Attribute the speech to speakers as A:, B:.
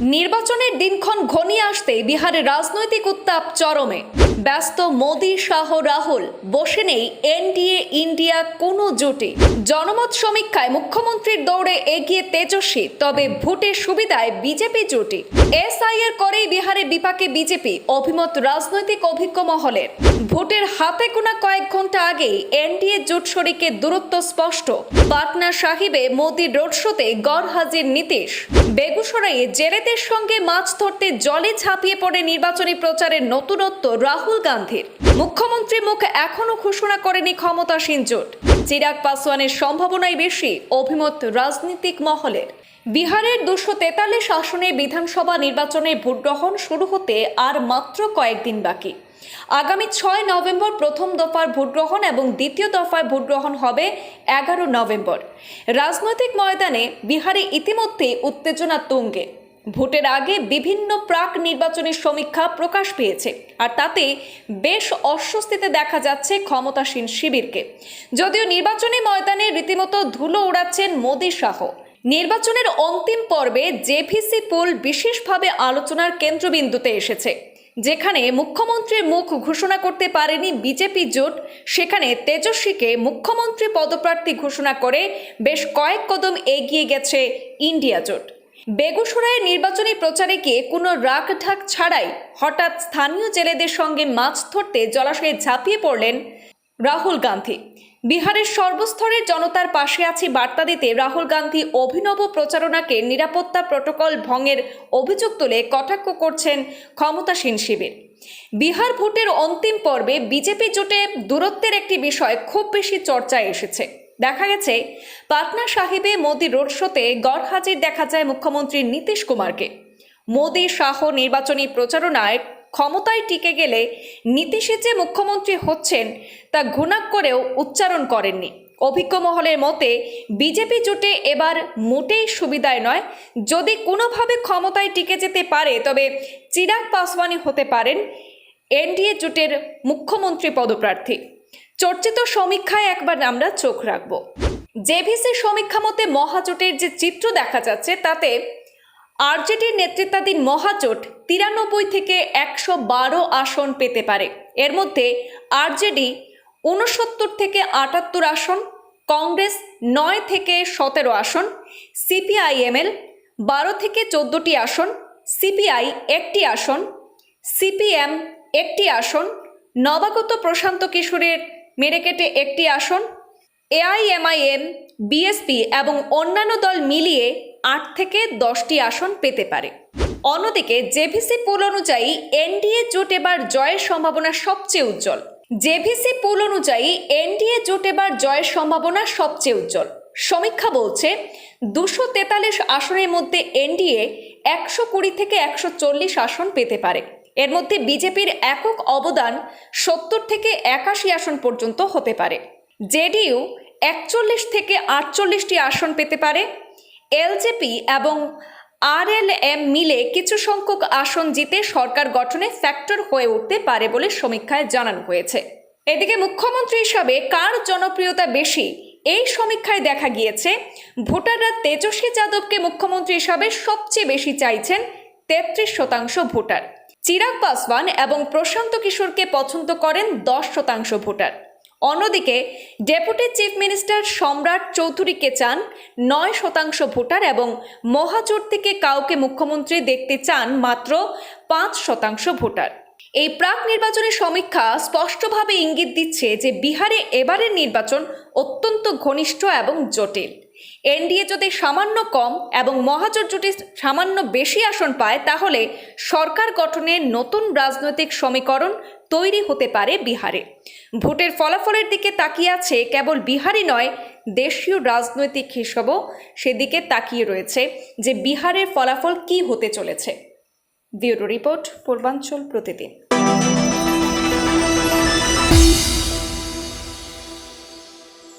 A: নির্বাচনের দিনক্ষণ ঘনিয়ে আসতে বিহারের রাজনৈতিক উত্তাপ চরমে। ব্যস্ত মোদী, শাহ, রাহুল, বসে নেই এনডিএ, ইন্ডিয়া কোনো জোটে। জনমত সমীক্ষায় মুখ্যমন্ত্রীর দৌড়ে এগিয়ে তেজস্বী, তবে ভোটের সুবিধায় বিজেপি জোটে। এসআইআর করেই বিহারে বিপাকে বিজেপি, অভিমত রাজনৈতিক অভিজ্ঞ মহলের। ভোটের হাতে গোনা কয়েক ঘণ্টা আগেই এনডিএ জোট শরিকের দূরত্ব স্পষ্ট। পাটনা সাহিবে মোদির রোড শোতে গড় হাজির নীতিশ। বেগুসরাইয়ে জেলেদের সঙ্গে মাছ ধরতে জলে ঝাঁপিয়ে পড়ে নির্বাচনী প্রচারের নতুনত্ব রাহুল গান্ধীর। মুখ্যমন্ত্রী মুখ এখনও ঘোষণা করেনি ক্ষমতাসীন জোট। চিরাগ পাসওয়ানের সম্ভাবনাই বেশি অভিমত রাজনৈতিক মহলের। বিহারের দুশো তেতাল্লিশ আসনে বিধানসভা নির্বাচনের ভোটগ্রহণ শুরু হতে আর মাত্র কয়েকদিন বাকি। আগামী ছয় নভেম্বর প্রথম দফার ভোটগ্রহণ এবং দ্বিতীয় দফায় ভোটগ্রহণ হবে এগারো নভেম্বর। রাজনৈতিক ময়দানে বিহারে ইতিমধ্যে উত্তেজনা তুঙ্গে। ভোটের আগে বিভিন্ন প্রাক নির্বাচনের সমীক্ষা প্রকাশ পেয়েছে, আর তাতে বেশ অস্বস্তিতে দেখা যাচ্ছে ক্ষমতাসীন শিবিরকে। যদিও নির্বাচনী ময়দানে রীতিমতো ধুলো উড়াচ্ছেন মোদী শাহ। নির্বাচনের অন্তিম পর্বে জেভিসি পোল বিশেষভাবে আলোচনার কেন্দ্রবিন্দুতে এসেছে, যেখানে মুখ্যমন্ত্রীর মুখ ঘোষণা করতে পারেনি বিজেপি জোট। সেখানে তেজস্বীকে মুখ্যমন্ত্রী পদপ্রার্থী ঘোষণা করে বেশ কয়েক কদম এগিয়ে গেছে ইন্ডিয়া জোট। বেগুসরাইয়ের নির্বাচনী প্রচারে গিয়ে কোনো রাগ ঢাক ছাড়াই হঠাৎ স্থানীয় জেলেদের সঙ্গে মাছ ধরতে জলাশয়ে ঝাঁপিয়ে পড়লেন রাহুল গান্ধী। বিহারের সর্বস্তরের জনতার পাশে আছি বার্তা দিতে রাহুল গান্ধী অভিনব প্রচারণাকে নিরাপত্তা প্রটোকল ভঙ্গের অভিযোগ তুলে কটাক্ষ করছেন ক্ষমতাসীন শিবির। বিহার ভোটের অন্তিম পর্বে বিজেপি জোটে দূরত্বের একটি বিষয় খুব বেশি চর্চায় এসেছে। দেখা গেছে, পাটনা সাহিবে মোদি রোড শোতে গড় হাজির দেখা যায় মুখ্যমন্ত্রী নীতিশ কুমারকে। মোদি শাহ নির্বাচনী প্রচারণায় ক্ষমতায় টিকে গেলে নীতিশে যে মুখ্যমন্ত্রী হচ্ছেন, তা ঘুণাক করেও উচ্চারণ করেননি। অভিজ্ঞ মহলের মতে, বিজেপি জোটে এবার মোটেই সুবিধায় নয়। যদি কোনোভাবে ক্ষমতায় টিকে যেতে পারে, তবে চিরাগ পাসওয়ানি হতে পারেন এনডিএ জোটের মুখ্যমন্ত্রী পদপ্রার্থী। চর্চিত সমীক্ষায় একবার আমরা চোখ রাখব। জেভিসি সমীক্ষা মতে মহাজোটের যে চিত্র দেখা যাচ্ছে, তাতে আরজেডির নেতৃত্বাধীন মহাজোট তিরানব্বই থেকে একশো বারো আসন পেতে পারে। এর মধ্যে আরজেডি ঊনসত্তর থেকে আটাত্তর আসন, কংগ্রেস নয় থেকে সতেরো আসন, সিপিআইএমএল বারো থেকে চোদ্দোটি আসন, সিপিআই একটি আসন, সিপিএম একটি আসন, নবাগত প্রশান্ত কিশোরের মেরেকেটে একটি আসন। এআইএমআইএম, বিএসপি এবং অন্যান্য দল মিলিয়ে আট থেকে দশটি আসন পেতে পারে। অন্যদিকে জেভিসি পুল অনুযায়ী এনডিএ জোট এবার জয়ের সম্ভাবনা সবচেয়ে উজ্জ্বল। জেভিসি পুল অনুযায়ী এনডিএ জোট এবার জয়ের সম্ভাবনা সবচেয়ে উজ্জ্বল। সমীক্ষা বলছে, দুশো তেতাল্লিশ আসনের মধ্যে এনডিএ একশো কুড়ি থেকে একশো চল্লিশ আসন পেতে পারে। এর মধ্যে বিজেপির একক অবদান সত্তর থেকে একাশি আসন পর্যন্ত হতে পারে। জেডিইউ একচল্লিশ থেকে আটচল্লিশটি আসন পেতে পারে। এলজেপি এবং আরএলএম মিলে কিছু সংখ্যক আসন জিতে সরকার গঠনে ফ্যাক্টর হয়ে উঠতে পারে বলে সমীক্ষায় জানানো হয়েছে। এদিকে মুখ্যমন্ত্রী হিসাবে কার জনপ্রিয়তা বেশি? এই সমীক্ষায় দেখা গিয়েছে, ভোটাররা তেজস্বী যাদবকে মুখ্যমন্ত্রী হিসাবে সবচেয়ে বেশি চাইছেন তেত্রিশ শতাংশ ভোটার। চিরাগ পাসওয়ান এবং প্রশান্ত কিশোরকে পছন্দ করেন দশ শতাংশ ভোটার। অন্যদিকে, ডেপুটি চিফ মিনিস্টার সম্রাট চৌধুরীকে চান নয় শতাংশ ভোটার এবং মহাজোট থেকে কাউকে মুখ্যমন্ত্রী দেখতে চান মাত্র পাঁচ শতাংশ ভোটার। এই প্রাক নির্বাচনী সমীক্ষা স্পষ্টভাবে ইঙ্গিত দিচ্ছে যে বিহারে এবারের নির্বাচন অত্যন্ত ঘনিষ্ঠ এবং জটিল। এনডিএ যদি সামান্য কম এবং মহাজোট যদি সামান্য বেশি আসন পায়, তাহলে সরকার গঠনের নতুন রাজনৈতিক সমীকরণ তৈরি হতে পারে বিহারে। ভোটের ফলাফলের দিকে তাকিয়ে আছে কেবল বিহারই নয়, দেশীয় রাজনৈতিক হিসাবও সেদিকে তাকিয়ে রয়েছে যে বিহারের ফলাফল কি হতে চলেছে। ব্যুরো রিপোর্ট, পূর্বাঞ্চল প্রতিদিন।